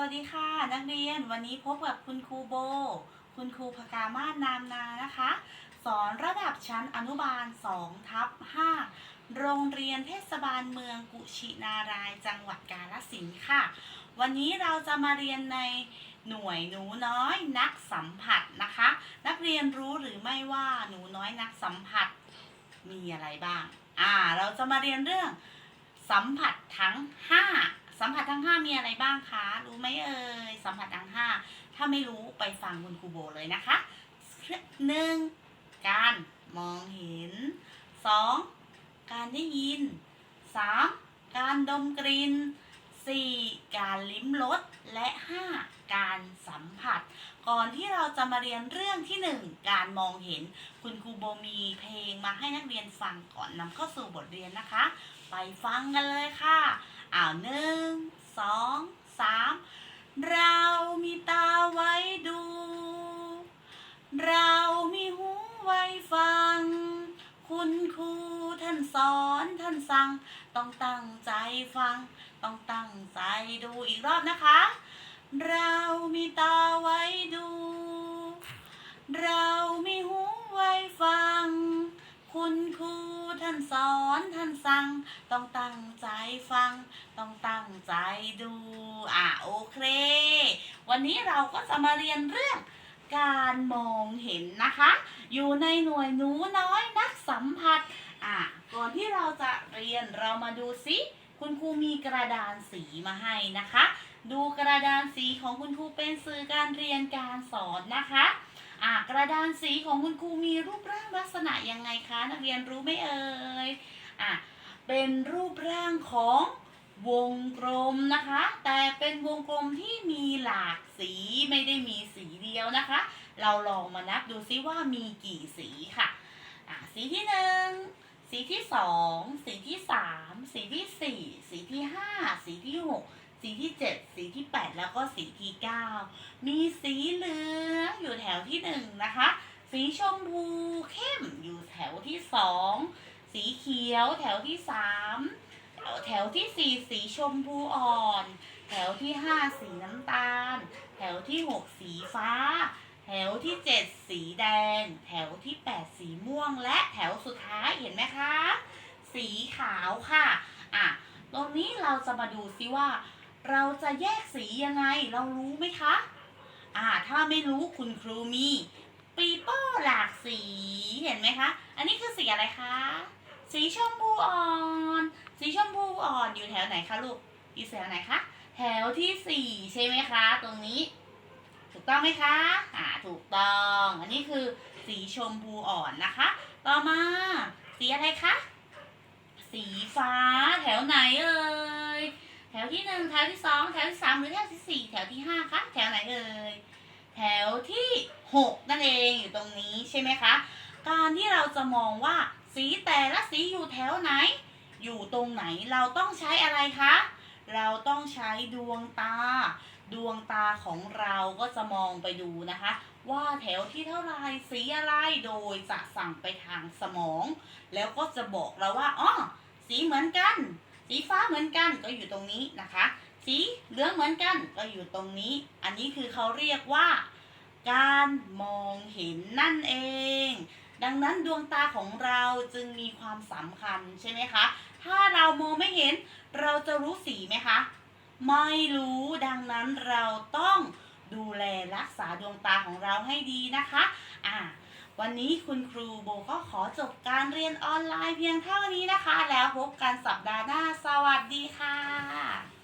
วัสดีค่ะ นักเรียนวันนี้พบกับคุณครูโบ คุณครูพกามาศนามนานะคะ สอนระดับชั้นอนุบาล2ทับ5โรงเรียนเทศบาลเมืองกุชินารายจังหวัดกาฬสินธุ์ค่ะ วันนี้เราจะมาเรียนในหน่วยหนูน้อยนักสัมผัสนะคะ นักเรียนรู้หรือไม่ว่าหนูน้อยนักสัมผัสมีอะไรบ้างอ่าเราจะมาเรียนเรื่องสัมผัสทั้ง 5 สัมผัสทั้ง5มีอะไรบ้างคะ รู้ไหมเอ่ย สัมผัสทั้ง5ถ้าไม่รู้ไปฟังคุณครูโบเลยนะคะหนึ่งการมองเห็น 2. การได้ยิน 3. การดมกลิ่น 4. การลิ้มรสและ 5. การสัมผัส ก่อนที่เราจะมาเรียนเรื่องที่1การมองเห็น คุณครูโบมีเพลงมาให้นักเรียนฟังก่อนนำเข้าสู่บทเรียนนะคะ ไปฟังกันเลยค่ะ อ้าวหนึ่งสองสามเรามีตาไว้ดู เรามีหูไว้ฟัง คุณครูท่านสอนท่านสั่ง ต้องตั้งใจฟัง ต้องตั้งใจดูอีกรอบนะคะ เรามีตาไว้ดู ต้องตั้งใจฟัง ต้องตั้งใจดู อะโอเค วันนี้เราก็จะมาเรียนเรื่องการมองเห็นนะคะ อยู่ในหน่วยหนูน้อยนักสัมผัส อะก่อนที่เราจะเรียนเรามาดูซิ คุณครูมีกระดานสีมาให้นะคะ ดูกระดานสีของคุณครูเป็นสื่อการเรียนการสอนนะคะอะกระดานสีของคุณครูมีรูปร่างลักษณะยังไงคะ นักเรียนรู้ไหมเอ่ยอะ เป็นรูปร่างของวงกลมนะคะ แต่เป็นวงกลมที่มีหลากสีไม่ได้มีสีเดียวนะคะ เราลองมานับดูซิว่ามีกี่สีค่ะะสีที่หนึ่งสีที่สองสีที่สามสีที่สี่สีที่ห้าสีที่หกสีที่เจ็ดสีที่แปดแล้วก็สีที่เก้ามีสีเหลืองอยู่แถวที่หนึ่งนะคะ สีชมพูเข้มอยู่แถวที่สอง สีเขียว แถวที่สามแถวที่สี่สีชมพูอ่อน แถวที่ห้าสีน้ำตาล แถวที่หกสีฟ้า แถวที่เจ็ดสีแดง แถวที่แปดสีม่วงและแถวสุดท้ายเห็นไหมคะ สีขาวค่ะอะตรงนี้เราจะมาดูซิว่า เราจะแยกสียังไงเรารู้ไหมคะอ่าถ้าไม่รู้คุณครูมีปีโป้หลากสีเห็นไหมคะ อันนี้คือสีอะไรคะ สีชมพูอ่อน สีชมพูอ่อนอยู่แถวไหนคะลูกอยู่แถวไหนคะ แถวที่สี่ใช่ไหมคะ ตรงนี้ ถูกต้องไหมคะ อ่า ถูกต้อง อันนี้คือสีชมพูอ่อนนะคะ ต่อมา สีอะไรคะ สีฟ้าแถวไหนเอ่ย แถวที่หนึ่งแถวที่สองแถวที่สามหรือแถวที่สี่แถวที่ห้าคะ แถวไหนเอ่ย แถวที่หกนั่นเองอยู่ตรงนี้ใช่ไหมคะ การที่เราจะมองว่า สีแต่ละสีอยู่แถวไหน อยู่ตรงไหนเราต้องใช้อะไรคะ เราต้องใช้ดวงตา ดวงตาของเราก็จะมองไปดูนะคะ ว่าแถวที่เท่าไรสีอะไรโดยจะสั่งไปทางสมอง แล้วก็จะบอกเราว่าอ๋อสีเหมือนกัน สีฟ้าเหมือนกันก็อยู่ตรงนี้นะคะ สีเหลืองเหมือนกันก็อยู่ตรงนี้ อันนี้คือเขาเรียกว่า การมองเห็นนั่นเอง ดังนั้นดวงตาของเราจึงมีความสำคัญใช่ไหมคะ ถ้าเรามองไม่เห็นเราจะรู้สีไหมคะ ไม่รู้ดังนั้นเราต้องดูแลรักษาดวงตาของเราให้ดีนะคะอ่าวันนี้คุณครูโบก็ขอจบการเรียนออนไลน์เพียงเท่านี้นะคะ แล้วพบกันสัปดาห์หน้า สวัสดีค่ะ